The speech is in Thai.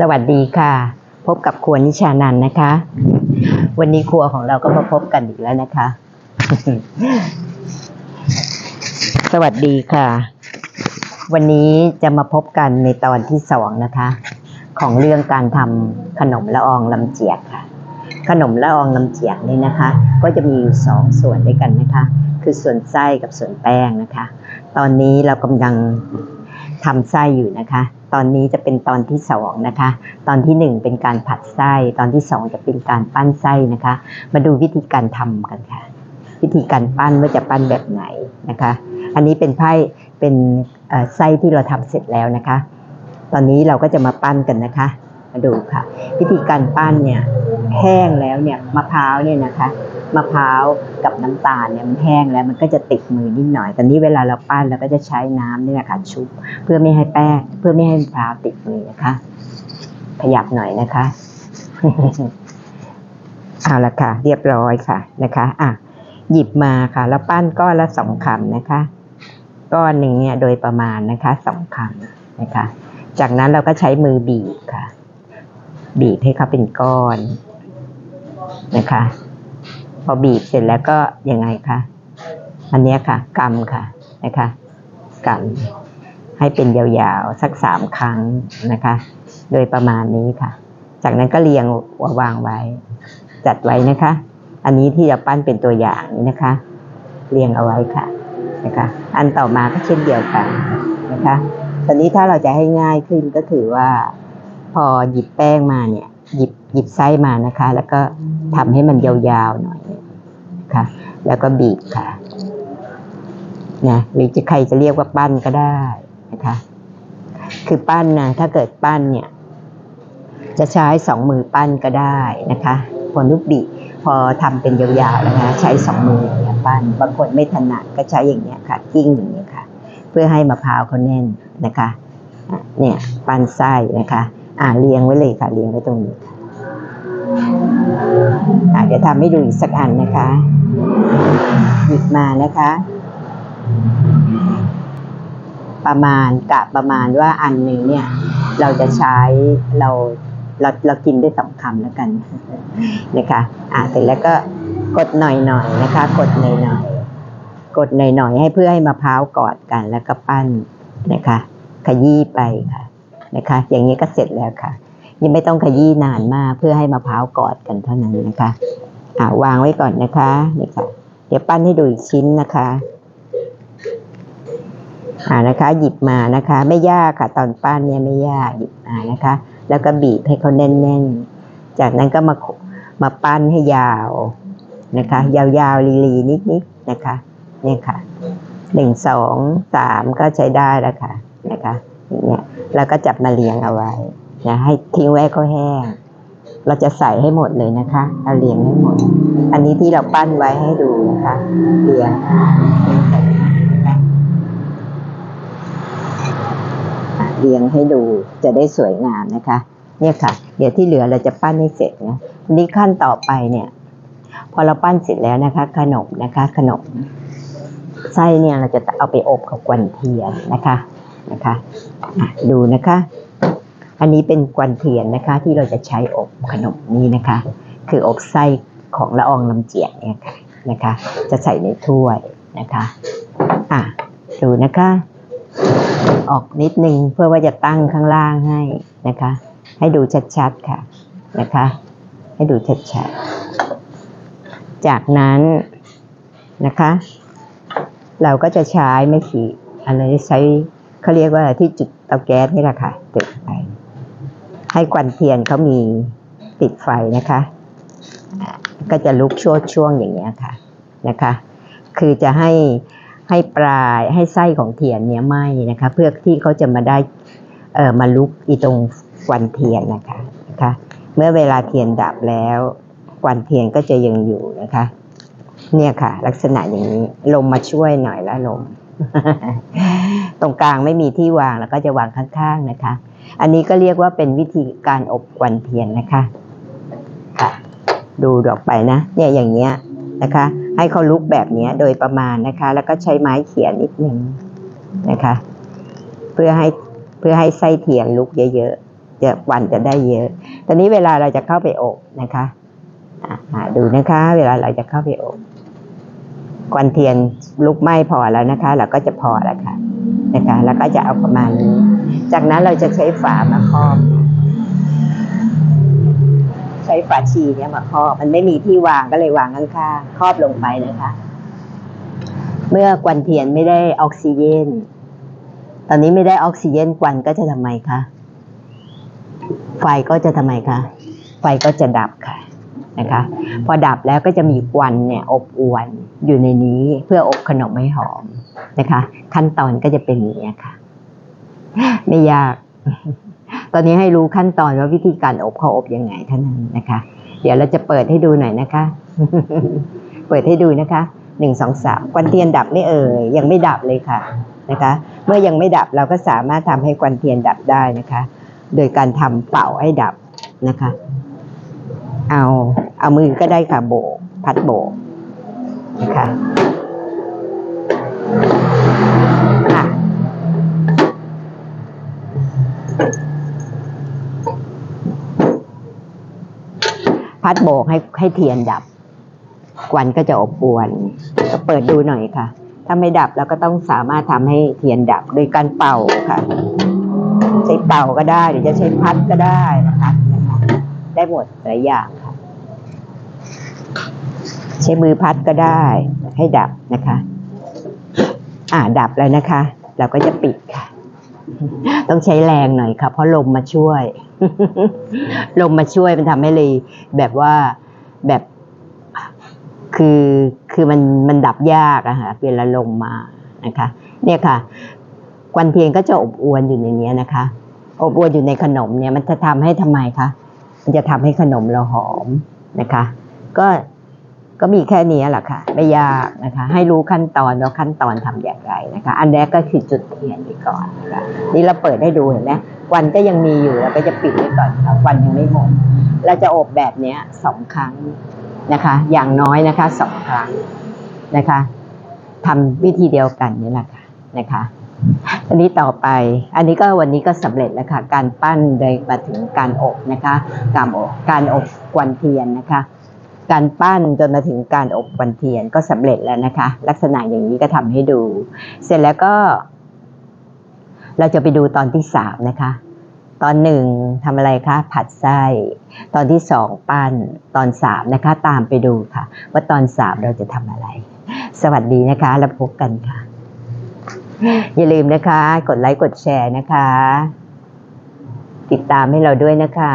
สวัสดีค่ะ พบกับครัวนิชานันนะคะ วันนี้ครัวของเราก็มาพบกันอีกแล้วนะคะ สวัสดีค่ะ วันนี้จะมาพบกันในตอนที่สองนะคะ ของเรื่องการทำขนมละอองลำเจียกค่ะ ขนมละอองลำเจียกนี่นะคะ ก็จะมีอยู่สองส่วนด้วยกันนะคะ คือส่วนไส้กับส่วนแป้งนะคะ ตอนนี้เรากำลัง ทำไส้อยู่นะคะ ตอนนี้จะเป็นตอนที่สองนะคะ ตอนที่หนึ่งเป็นการผัดไส้ ตอนที่สองจะเป็นการปั้นไส้นะคะ มาดูวิธีการทำกันค่ะ วิธีการปั้นว่าจะปั้นแบบไหนนะคะ อันนี้เป็นไพ่เป็นไส้ที่เราทำเสร็จแล้วนะคะ ตอนนี้เราก็จะมาปั้นกันนะคะ มาดูค่ะ วิธีการปั้นเนี่ย แห้งแล้วเนี่ยมะพร้าวเนี่ยนะคะมะพร้าวกับน้ำตาลเนี่ยมันแห้งแล้วมันก็จะติดมือนิดหน่อยตอนนี้เวลาเราปั้นเราก็จะใช้น้ำนี่แหละค่ะชุบเพื่อไม่ให้แป้งเพื่อไม่ให้มะพร้าวติดมือนะคะ ขยับหน่อยนะคะเอาละค่ะ เรียบร้อยค่ะนะคะ อะ หยิบมาค่ะ แล้วปั้นก้อนละสองคำนะคะ ก้อนหนึ่งเนี่ยโดยประมาณนะคะสองคำนะคะ จากนั้นเราก็ใช้มือบีบค่ะ บีบให้เขาเป็นก้อน นะคะ พอบีบเสร็จแล้วก็ยังไงคะอันนี้ค่ะกำค่ะนะคะกำให้เป็นยาวๆสักสามครั้งนะคะ โดยประมาณนี้ค่ะ จากนั้นก็เรียงวางไว้ จัดไว้นะคะ อันนี้ที่จะปั้นเป็นตัวอย่างนี้นะคะ เรียงเอาไว้ค่ะนะคะ อันต่อมาก็เช่นเดียวกันนะคะตอนนี้ถ้าเราจะให้ง่ายขึ้นก็คือว่า พอหยิบแป้งมาเนี่ย หยิบหยิบไส้มานะคะ แล้วก็ทำให้มันยาวๆหน่อยนะคะแล้วก็บีบค่ะนะหรือจะใครจะเรียกว่าปั้นก็ได้นะคะ คือปั้นนะถ้าเกิดปั้นเนี่ย จะใช้สองมือปั้นก็ได้นะคะพอนุกบีพอทำเป็นยาวๆนะคะใช้สองมืออย่างเงี้ยปั้นบางคนไม่ถนัดก็ใช้อย่างเงี้ยค่ะกิ้งอย่างเงี้ยค่ะ เพื่อให้มะพร้าวเขาแน่นนะคะเนี่ยปั้นไส้นะคะ อ่าเรียงไว้เลยค่ะเรียงไว้ตรงนี้ค่ะเดี๋ยวทำให้ดูอีกสักอันนะคะหยิบมานะคะ ประมาณกะประมาณว่าอันหนึ่งเนี่ย เราจะใช้เราเราเรากินได้สองคำแล้วกันนะคะอ่าเสร็จแล้วก็กดหน่อยหน่อยนะคะ กดหน่อยหน่อยกดหน่อยหน่อยให้เพื่อให้มะพร้าวกอดกันแล้วก็ปั้นนะคะ ขยี้ไปค่ะ นะคะ อย่างนี้ก็เสร็จแล้วค่ะ ยังไม่ต้องขยี้นานมากเพื่อให้มะพร้าวกอดกันเท่านั้นนะคะอ่าวางไว้ก่อนนะคะนี่ค่ะ เดี๋ยวปั้นให้ดูอีกชิ้นนะคะอ่านะคะ หยิบมานะคะ ไม่ยากค่ะ ตอนปั้นเนี่ยไม่ยากหยิบมานะคะ แล้วก็บีบให้เขาแน่นๆ จากนั้นก็มามาปั้นให้ยาวนะคะ ยาวๆลีๆนิดๆนะคะเนี่ยค่ะหนึ่งสองสามก็ใช้ได้แล้วค่ะนะคะอย่างเงี้ย แล้วก็จับมาเรียงเอาไว้นะให้ทิ้งไว้เขาแห้งเราจะใส่ให้หมดเลยนะคะเอาเรียงให้หมด อันนี้ที่เราปั้นไว้ให้ดูนะคะเรียงเรียงให้ดูจะได้สวยงามนะคะ เนี่ยค่ะ เดี๋ยวที่เหลือเราจะปั้นให้เสร็จนะนี้ขั้นต่อไปเนี่ย พอเราปั้นเสร็จแล้วนะคะ ขนมนะคะ ขนมไส้เนี่ยเราจะเอาไปอบกับกวนเทียนนะคะ นะคะดูนะคะ อันนี้เป็นกวนเทียนนะคะ ที่เราจะใช้อบขนมนี้นะคะ คืออบไส้ของละอองลำเจียกเนี่ยค่ะนะคะ จะใส่ในถ้วยนะคะอะดูนะคะ ออกนิดนึงเพื่อว่าจะตั้งข้างล่างให้นะคะ ให้ดูชัดๆค่ะนะคะ ให้ดูชัดๆจากนั้นนะคะ เราก็จะใช้ไม่ขีดอะไรใช้ เขาเรียกว่าที่จุดเตาแก๊สนี่แหละค่ะติดไฟให้ควันเทียนเขามีติดไฟนะคะ ก็จะลุกช่วช่วงอย่างเงี้ยค่ะนะคะ คือจะให้ให้ปลายให้ไส้ของเทียนเนี้ยไหม้นะคะ เพื่อที่เขาจะมาได้เอ่อมาลุกอีตรงควันเทียนนะคะนะคะ เมื่อเวลาเทียนดับแล้วควันเทียนก็จะยังอยู่นะคะ เนี่ยค่ะ ลักษณะอย่างนี้ลมมาช่วยหน่อยล้วลม ตรงกลางไม่มีที่วางแล้วก็จะวางข้างๆนะคะ อันนี้ก็เรียกว่าเป็นวิธีการอบควันเทียนนะคะค่ะดูดอกไปนะ เนี่ยอย่างเงี้ยนะคะ ให้เขาลุกแบบเนี้ยโดยประมาณนะคะ แล้วก็ใช้ไม้เขียนนิดนึงนะคะ เพื่อให้เพื่อให้ไส้เทียนลุกเยอะๆจะวันจะได้เยอะ ตอนนี้เวลาเราจะเข้าไปอบนะคะะดูนะคะ เวลาเราจะเข้าไปอบ ควันเทียนลุกไหม้พอแล้วนะคะ เราก็จะพอแล้วค่ะนะคะ แล้วก็จะเอาประมาณนี้ จากนั้นเราจะใช้ฝามาครอบ ใช้ฝาชีเนี่ยมาครอบ มันไม่มีที่วางก็เลยวางข้างๆครอบลงไปนะคะ เมื่อควันเทียนไม่ได้ออกซิเจน ตอนนี้ไม่ได้ออกซิเจนควันก็จะทำไมคะ ไฟก็จะทำไมคะ ไฟก็จะดับค่ะนะคะ พอดับแล้วก็จะมีควันเนี่ยอบอวน อยู่ในนี้เพื่ออบขนมให้หอมนะคะ ขั้นตอนก็จะเป็นอย่างนี้ค่ะ ไม่ยาก ตอนนี้ให้รู้ขั้นตอนว่าวิธีการอบเขาอบยังไงเท่านั้นนะคะ เดี๋ยวเราจะเปิดให้ดูหน่อยนะคะ เปิดให้ดูนะคะหนึ่งสองสามควันเทียนดับไม่เอ่ยยังไม่ดับเลยค่ะนะคะ เมื่อยังไม่ดับเราก็สามารถทำให้ควันเทียนดับได้นะคะ โดยการทำเป่าให้ดับนะคะ เอาเอามือก็ได้ค่ะโบกพัดโบก คะค่ะพัดโบกให้ให้เทียนดับควันก็จะอบอวนก็เปิดดูหน่อยค่ะ ถ้าไม่ดับเราก็ต้องสามารถทำให้เทียนดับโดยการเป่าค่ะ ใช้เป่าก็ได้หรือจะใช้พัดก็ได้นะคะได้หมดหลายอย่างค่ะ ใช้มือพัดก็ได้ให้ดับนะคะ อ่าดับแล้วนะคะ เราก็จะปิดค่ะ ต้องใช้แรงหน่อยค่ะ เพราะลมมาช่วย ลมมาช่วยมันทำให้เลยแบบว่าแบบคือคือมันมันดับยากอะค่ะเวลาลมมานะคะ เนี่ยค่ะควันเทียนก็จะอบอวนอยู่ในนี้นะคะ อบอวนอยู่ในขนมเนี่ย มันจะทำให้ทำไมคะมันจะทำให้ขนมเราหอมนะคะ ก็ ก็มีแค่นี้แหละค่ะ ไม่ยากนะคะ ให้รู้ขั้นตอนว่าขั้นตอนทำอย่างไรนะคะ อันแรกก็คือจุดเทียนไปก่อนนะคะนี่เราเปิดให้ดูเห็นไหมควันก็ยังมีอยู่เราก็จะปิดไว้ก่อนค่ะควันยังไม่หมดเราจะอบแบบเนี้ยสองครั้งนะคะ อย่างน้อยนะคะสองครั้งนะคะทำวิธีเดียวกันนี่แหละค่ะนะคะอันนี้ต่อไป อันนี้ก็วันนี้ก็สำเร็จแล้วค่ะ การปั้นโดยมาถึงการอบนะคะ การอบการอบควันเทียนนะคะ การปั้นจนมาถึงการอบวันเทียนก็สำเร็จแล้วนะคะ ลักษณะอย่างนี้ก็ทำให้ดู เสร็จแล้วก็ เราจะไปดูตอนที่สามนะคะ ตอนหนึ่งทำอะไรคะ ผัดไส้ ตอนที่สองปั้น ตอนสามนะคะ ตามไปดูค่ะ ว่าตอนสามเราจะทำอะไร สวัสดีนะคะ แล้วพบกันค่ะ อย่าลืมนะคะ กดไลค์กดแชร์นะคะ ติดตามให้เราด้วยนะคะ